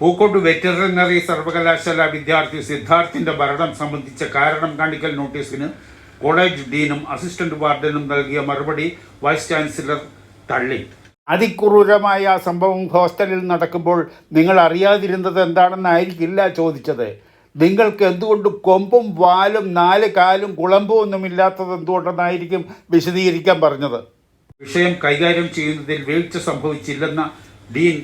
Pookot veterinary സർവകലാശാല വിദ്യാർത്ഥി സിദ്ധാർത്ഥിന്റെ മരണം സംബന്ധിച്ച കാരണം കാണിക്കൽ നോട്ടീസിന് കോളേജ് ഡീനും അസിസ്റ്റന്റ് വാർഡനും നൽകിയ മറുപടി വൈസ് ചാൻസലർ തള്ളി. അതിക്രൂരമായ സംഭവം ഹോസ്റ്റലിൽ നടക്കുമ്പോൾ നിങ്ങൾ അറിയാതിരുന്നത് എന്താണെന്നായിരിക്കില്ല ചോദിച്ചത്. നിങ്ങൾക്ക് എന്തുകൊണ്ട് കൊമ്പും വാലും നാല് കാലും കുളമ്പും ഒന്നുമില്ലാത്തത് എന്തുകൊണ്ടെന്നായിരിക്കും വിശദീകരിക്കാൻ പറഞ്ഞത്? വിഷയം കൈകാര്യം ചെയ്യുന്നതിൽ വീഴ്ച സംഭവിച്ചില്ലെന്ന ഡീൻ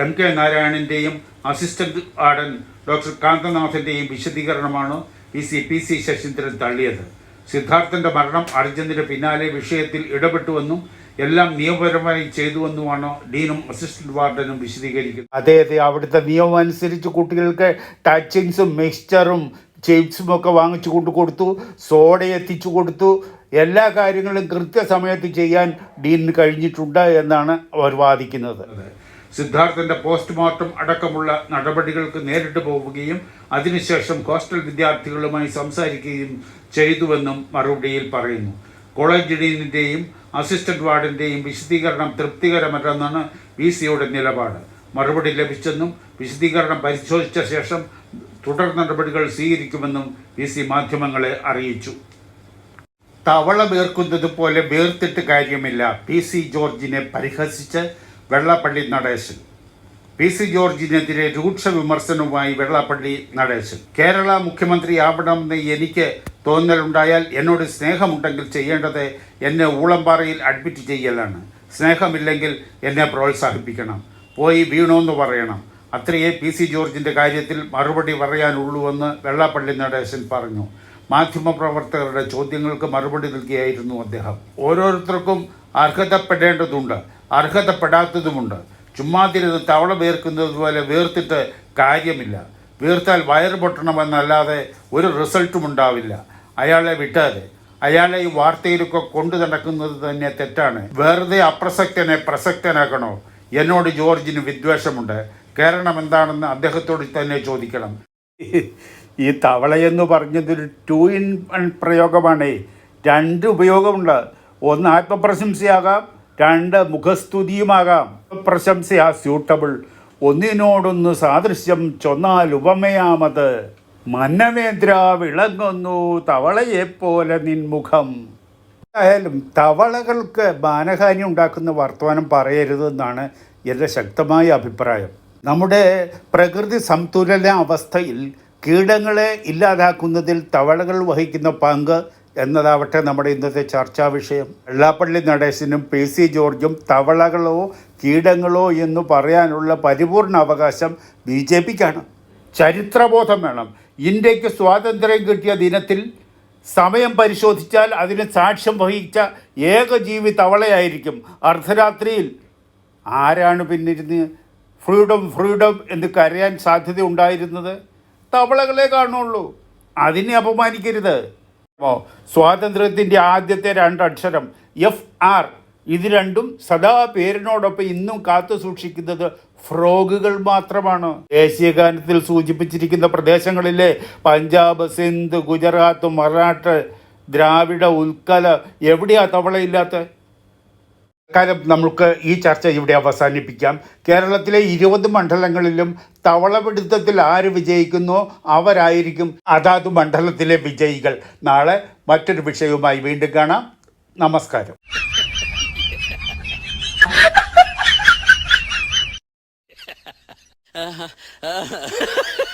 എം കെ നാരായണന്റെയും അസിസ്റ്റന്റ് വാർഡൻ ഡോക്ടർ കാന്തനാഥന്റെയും വിശദീകരണമാണ് P C P C Saseendran തള്ളിയത്. സിദ്ധാർത്ഥന്റെ മരണം അറിഞ്ഞതിന് പിന്നാലെ വിഷയത്തിൽ ഇടപെട്ടുവെന്നും എല്ലാം നിയമപരമായി ചെയ്തുവെന്നുമാണ് ഡീനും അസിസ്റ്റന്റ് വാർഡനും വിശദീകരിക്കുന്നത്. അതെ അതെ അവിടുത്തെ നിയമം അനുസരിച്ച് കുട്ടികൾക്ക് ടച്ചിങ്സും മിക്സ്ചറും ചിപ്സും ഒക്കെ വാങ്ങിച്ചു കൊണ്ടു കൊടുത്തു സോഡ എത്തിച്ചു കൊടുത്തു. എല്ലാ കാര്യങ്ങളും കൃത്യസമയത്ത് ചെയ്യാൻ ഡീനിന് കഴിഞ്ഞിട്ടുണ്ട് എന്നാണ് അവർ വാദിക്കുന്നത്. സിദ്ധാർത്ഥന്റെ പോസ്റ്റ്മോർട്ടം അടക്കമുള്ള നടപടികൾക്ക് നേരിട്ട് പോവുകയും അതിനുശേഷം ഹോസ്റ്റൽ വിദ്യാർത്ഥികളുമായി സംസാരിക്കുകയും ചെയ്തുവെന്നും മറുപടിയിൽ പറയുന്നു. കോളേജ് ഡീനിന്റെയും അസിസ്റ്റന്റ് വാർഡിന്റെയും വിശദീകരണം തൃപ്തികരമല്ലെന്നാണ് വി സിയുടെ നിലപാട്. മറുപടി ലഭിച്ചെന്നും വിശദീകരണം പരിശോധിച്ച ശേഷം തുടർ നടപടികൾ സ്വീകരിക്കുമെന്നും വി സി മാധ്യമങ്ങളെ അറിയിച്ചു. തവള വേർക്കുന്നത് പോലെ വേർത്തിട്ട് കാര്യമില്ല പി സി ജോർജിനെ പരിഹസിച്ച് വെള്ളാപ്പള്ളി നടേശൻ. പി സി ജോർജിനെതിരെ രൂക്ഷ വിമർശനവുമായി വെള്ളാപ്പള്ളി നടേശൻ. കേരള മുഖ്യമന്ത്രി ആവണമെന്ന് എനിക്ക് തോന്നലുണ്ടായാൽ എന്നോട് സ്നേഹമുണ്ടെങ്കിൽ ചെയ്യേണ്ടത് എന്നെ ഊളംപാറയിൽ അഡ്മിറ്റ് ചെയ്യലാണ്. സ്നേഹമില്ലെങ്കിൽ എന്നെ പ്രോത്സാഹിപ്പിക്കണം. പോയി വീണോന്ന് പറയണം. അത്രയേ പി സി ജോർജിന്റെ കാര്യത്തിൽ മറുപടി പറയാനുള്ളൂവെന്ന് വെള്ളാപ്പള്ളി നടേശൻ പറഞ്ഞു. മാധ്യമപ്രവർത്തകരുടെ ചോദ്യങ്ങൾക്ക് മറുപടി നൽകിയായിരുന്നു അദ്ദേഹം. ഓരോരുത്തർക്കും അർഹതപ്പെടേണ്ടതുണ്ട്. അർഹതപ്പെടാത്തതുമുണ്ട്. ചുമ്മാതിരുന്ന് തവള വേർക്കുന്നത് പോലെ വേർത്തിട്ട് കാര്യമില്ല. വീർത്താൽ വയറ് പൊട്ടണമെന്നല്ലാതെ ഒരു റിസൾട്ടും ഉണ്ടാവില്ല. അയാളെ വിട്ടാതെ. അയാളെ ഈ വാർത്തയിലൊക്കെ കൊണ്ടു നടക്കുന്നത് തന്നെ തെറ്റാണ്. വെറുതെ അപ്രസക്തനെ പ്രസക്തനാക്കണോ? എന്നോട് ജോർജിന് വിദ്വേഷമുണ്ട്. കാരണം എന്താണെന്ന് അദ്ദേഹത്തോട് തന്നെ ചോദിക്കണം. ഈ തവളയെന്ന് പറഞ്ഞതൊരു ടു ഇൻ പ്രയോഗമാണ്. രണ്ട് ഉപയോഗമുണ്ട്. ഒന്ന് ആത്മപ്രശംസയാകാം രണ്ട് മുഖസ്തുതിയുമാകാം. പ്രശംസയാ സ്യൂട്ടബിൾ. ഒന്നിനോടൊന്ന് സാദൃശ്യം ചൊന്നാൽ ഉപമയാമത്. മന്നവേന്ദ്ര വിളങ്ങുന്നു തവളയെപ്പോലെ നിൻമുഖം ആയാലും തവളകൾക്ക് മാനഹാനി ഉണ്ടാക്കുന്ന വർത്തമാനം പറയരുതെന്നാണ് എന്റെ ശക്തമായ അഭിപ്രായം. നമ്മുടെ പ്രകൃതി സംതുലന അവസ്ഥയിൽ കീടങ്ങളെ ഇല്ലാതാക്കുന്നതിൽ തവളകൾ വഹിക്കുന്ന പങ്ക് എന്നതാവട്ടെ നമ്മുടെ ഇന്നത്തെ ചർച്ചാ വിഷയം. വെള്ളാപ്പള്ളി നടേശനും പി സി ജോർജും തവളകളോ കീടങ്ങളോ എന്ന് പറയാനുള്ള പരിപൂർണ അവകാശം ബി ജെ പിക്കാണ്. ചരിത്രബോധം വേണം. ഇന്ത്യയ്ക്ക് സ്വാതന്ത്ര്യം കിട്ടിയ ദിനത്തിൽ സമയം പരിശോധിച്ചാൽ അതിന് സാക്ഷ്യം വഹിച്ച ഏക ജീവി തവളയായിരിക്കും. അർദ്ധരാത്രിയിൽ ആരാണ് പിന്നിരുന്ന് ഫ്രീഡം ഫ്രീഡം എന്ന് കരയാൻ സാധ്യത ഉണ്ടായിരുന്നത്? തവളകളെ കാണുള്ളൂ. അതിനെ അപമാനിക്കരുത്. സ്വാതന്ത്ര്യത്തിന്റെ ആദ്യത്തെ രണ്ടക്ഷരം എഫ് ആർ ഇത് രണ്ടും സദാ പേരിനോടൊപ്പം ഇന്നും കാത്തു സൂക്ഷിക്കുന്നത് ഫ്രോഗുകൾ മാത്രമാണ്. ദേശീയ ഗാനത്തിൽ സൂചിപ്പിച്ചിരിക്കുന്ന പ്രദേശങ്ങളിലെ പഞ്ചാബ് സിന്ധ് ഗുജറാത്ത് മറാഠ് ദ്രാവിഡ ഉൽക്കല എവിടെയാ തവളയില്ലാത്ത? കാലം നമുക്ക് ഈ ചർച്ച ഇവിടെ അവസാനിപ്പിക്കാം. കേരളത്തിലെ ഇരുപത് മണ്ഡലങ്ങളിലും തവളപിടുത്തത്തിൽ ആര് വിജയിക്കുന്നോ അവരായിരിക്കും അതാത് മണ്ഡലത്തിലെ വിജയികൾ. നാളെ മറ്റൊരു വിഷയവുമായി വീണ്ടും കാണാം. നമസ്കാരം.